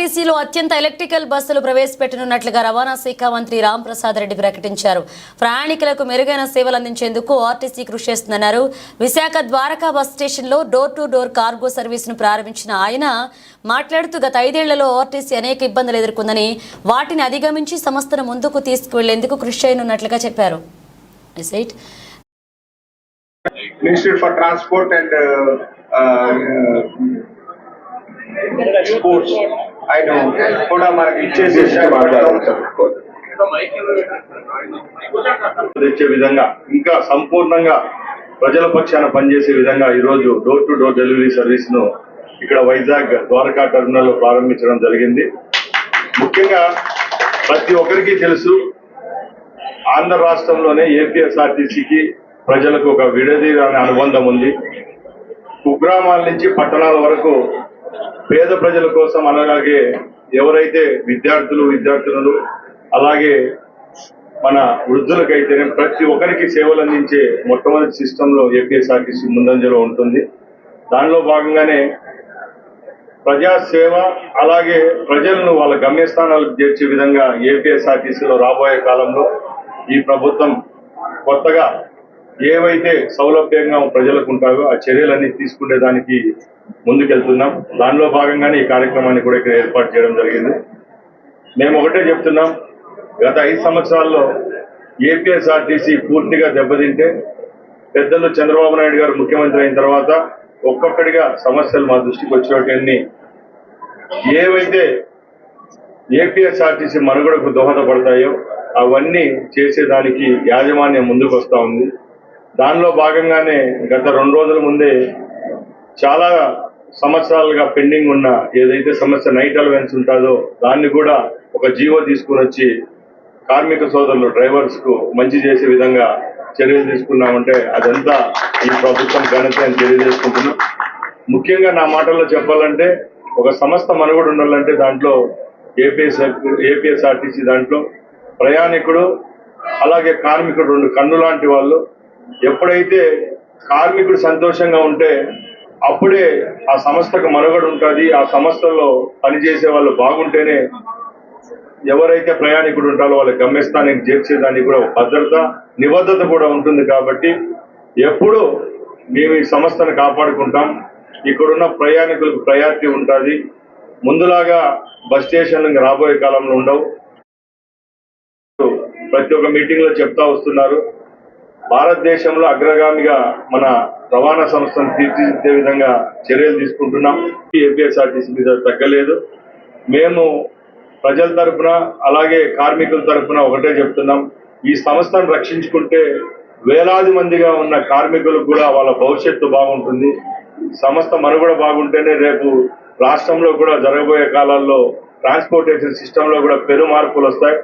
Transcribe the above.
ఆర్టీసీలో అత్యంత ఎలక్ట్రికల్ బస్సులు ప్రవేశపెట్టనున్నట్లుగా రవాణా శాఖ మంత్రి రామ్ ప్రసాద్ రెడ్డి ప్రకటించారు. ప్రయాణికులకు మెరుగైన సేవలు అందించేందుకు ఆర్టీసీ కృషి చేస్తుందన్నారు. విశాఖ ద్వారకా బస్ స్టేషన్లో డోర్ టు డోర్ కార్గో సర్వీసును ప్రారంభించిన ఆయన మాట్లాడుతూ గత ఐదేళ్ళలో ఆర్టీసీ అనేక ఇబ్బందులు ఎదుర్కొందని వాటిని అధిగమించి సంస్థను ముందుకు తీసుకువెళ్ళేందుకు కృషి చేయనున్నట్లుగా చెప్పారు. Ministry for Transport and uh, uh, Sports. ఆయన కూడా మనకి ఇచ్చేసేసి తెచ్చే విధంగా ఇంకా సంపూర్ణంగా ప్రజల పక్షాన పనిచేసే విధంగా ఈరోజు డోర్ టు డోర్ డెలివరీ సర్వీస్ను ఇక్కడ వైజాగ్ ద్వారకా టెర్మినల్లో ప్రారంభించడం జరిగింది. ముఖ్యంగా ప్రతి ఒక్కరికి తెలుసు ఆంధ్ర రాష్ట్రంలోనే ఏపీఎస్ఆర్టీసీకి ప్రజలకు ఒక విడదీరాని అనుబంధం ఉంది. కుగ్రామాల నుంచి పట్టణాల వరకు పేద ప్రజల కోసం అలాగే ఎవరైతే విద్యార్థులు విద్యార్థులు అలాగే మన వృద్ధులకైతేనే ప్రతి ఒక్కరికి సేవలు అందించే మొట్టమొదటి సిస్టంలో ఏపీఎస్ఆర్టీసీ ముందంజలో ఉంటుంది. దానిలో భాగంగానే ప్రజా సేవ అలాగే ప్రజలను వాళ్ళ గమ్యస్థానాలకు చేర్చే విధంగా ఏపీఎస్ఆర్టీసీలో రాబోయే కాలంలో ఈ ప్రభుత్వం కొత్తగా ఏవైతే సౌలభ్యంగా ప్రజలకు ఉంటాయో ఆ చర్యలన్నీ తీసుకునే దానికి ముందుకెళ్తున్నాం. దానిలో భాగంగానే ఈ కార్యక్రమాన్ని కూడా ఇక్కడ ఏర్పాటు చేయడం జరిగింది. మేము ఒకటే చెప్తున్నాం గత ఐదు సంవత్సరాల్లో ఏపీఎస్ఆర్టీసీ పూర్తిగా దెబ్బతింటే పెద్దలు చంద్రబాబు నాయుడు గారు ముఖ్యమంత్రి అయిన తర్వాత ఒక్కొక్కడిగా సమస్యలు మా దృష్టికి వచ్చినటువంటి ఏవైతే ఏపీఎస్ఆర్టీసీ మనుగడకు దోహదపడతాయో అవన్నీ చేసేదానికి యాజమాన్యం ముందుకు వస్తూ ఉంది. దానిలో భాగంగానే గత రెండు రోజుల ముందే చాలా సంవత్సరాలుగా పెండింగ్ ఉన్న ఏదైతే సమస్య నైట్ అలవెన్స్ ఉంటుందో దాన్ని కూడా ఒక జీవో తీసుకుని వచ్చి కార్మిక సోదరులు డ్రైవర్స్కు మంచి చేసే విధంగా చర్యలు తీసుకున్నామంటే అదంతా ఈ ప్రభుత్వం ఘనత అని తెలియజేసుకుంటున్నాం. ముఖ్యంగా నా మాటల్లో చెప్పాలంటే ఒక సంస్థ మనుగడ ఉండాలంటే దాంట్లో ఏపీఎస్ ఏపీఎస్ఆర్టీసీ దాంట్లో ప్రయాణికుడు అలాగే కార్మికుడు రెండు కన్ను లాంటి వాళ్ళు ఎప్పుడైతే కార్మికుడు సంతోషంగా ఉంటే అప్పుడే ఆ సంస్థకు మనుగడ ఉంటుంది ఆ సంస్థలో పనిచేసే వాళ్ళు బాగుంటేనే ఎవరైతే ప్రయాణికుడు ఉంటారో వాళ్ళ గమ్యస్థానానికి చేర్చేదానికి కూడా భద్రత నిబద్ధత కూడా ఉంటుంది కాబట్టి ఎప్పుడు మేము ఈ సంస్థను కాపాడుకుంటాం. ఇక్కడున్న ప్రయాణికులకు ప్రయారిటీ ఉంటుంది. ముందులాగా బస్ స్టేషన్లు రాబోయే కాలంలో ఉండవు. ప్రతి ఒక్క మీటింగ్లో చెప్తా వస్తున్నారు. భారతదేశంలో అగ్రగామిగా మన రవాణా సంస్థను తీర్చిదిద్దే విధంగా చర్యలు తీసుకుంటున్నాం. ఏపీఎస్ఆర్టీసీ మీద తగ్గలేదు. మేము ప్రజల తరపున అలాగే కార్మికుల తరఫున ఒకటే చెప్తున్నాం. ఈ సంస్థను రక్షించుకుంటే వేలాది మందిగా ఉన్న కార్మికులకు కూడా వాళ్ళ భవిష్యత్తు బాగుంటుంది. సంస్థ మనుగడ బాగుంటేనే రేపు రాష్ట్రంలో కూడా జరగబోయే కాలాల్లో ట్రాన్స్పోర్టేషన్ సిస్టంలో కూడా పెను మార్పులు వస్తాయి.